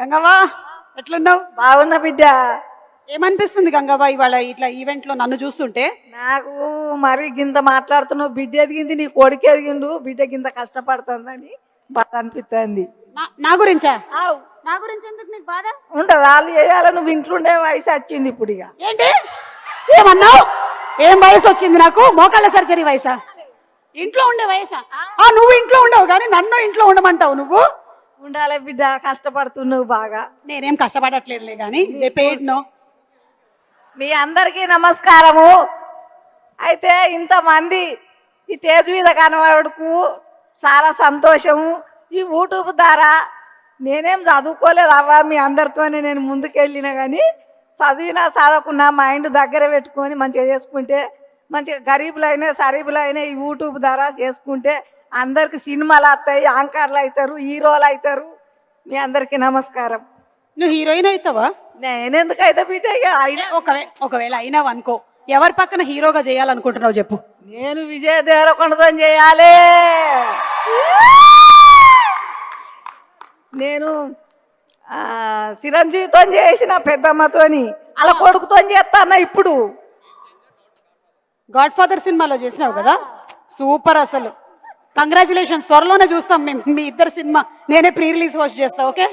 గంగవ్వ ఎట్లున్నావు? బాగున్న బిడ్డ. ఏమనిపిస్తుంది గంగవ్వ ఇవాళ ఇట్లా ఈవెంట్లో నన్ను చూస్తుంటే? నాకు మరి గింత మాట్లాడుతున్నావు బిడ్డ ఎదిగింది నీ కొడుకు ఎదిగిండు బిడ్డ గింత కష్టపడుతుందని బాధ అనిపిస్తుంది నా- గురించా. నా గురించి ఎందుకు నీకు బాధ? ఉండదు వాళ్ళు చేయాలి నువ్వు ఇంట్లోండే వయసు వచ్చింది ఇప్పుడు ఇక. ఏంటి? ఏమన్నావు? ఏం వయసు వచ్చింది నాకు? మోకాళ్ళ సర్జరీ వయసా? ఇంట్లో ఉండే వయసా? నువ్వు ఇంట్లో ఉండవు కానీ నన్ను ఇంట్లో ఉండమంటావు నువ్వు? ఉండాలి బిడ్డ కష్టపడుతున్నావు బాగా. నేనేం కష్టపడట్లేదులే కానీ దే నో మీ అందరికీ నమస్కారము. అయితే ఇంతమంది ఈ తేజ్ మీద కనబడుకు చాలా సంతోషము. ఈ యూట్యూబ్ ద్వారా నేనేం చదువుకోలేదు అవ్వ మీ అందరితోనే నేను ముందుకెళ్ళిన కానీ చదివినా చదవకున్నా మైండ్ దగ్గర పెట్టుకొని మంచిగా చేసుకుంటే మంచిగా గరీబులైనా సరీబులైనా ఈ యూట్యూబ్ ద్వారా చేసుకుంటే అందరికి సినిమాలు వస్తాయి యాంకర్లు అవుతారు హీరోలు అవుతారు. మీ అందరికీ నమస్కారం. నువ్వు హీరోయిన్ అవుతావా? నేనెందుకు అయితే బిడ్డ ఒకవేళ ఒకవేళ అయినావు అనుకో. ఎవరి పక్కన హీరోగా చేయాలనుకుంటున్నావు చెప్పు. నేను విజయ దేవరకొండతో చేయాలి. నేను చిరంజీవితో చేసిన పెద్దమ్మతోని అలా కొడుకుతో చేస్తాను ఇప్పుడు? గాడ్ ఫాదర్ సినిమాలో చేసినావు కదా? సూపర్ అసలు. కంగ్రాచులేషన్స్ త్వరలోనే చూస్తాం మేము. మీ ఇద్దరు సినిమా నేనే ప్రీ రిలీజ్ హోస్ట్ చేస్తా ఓకే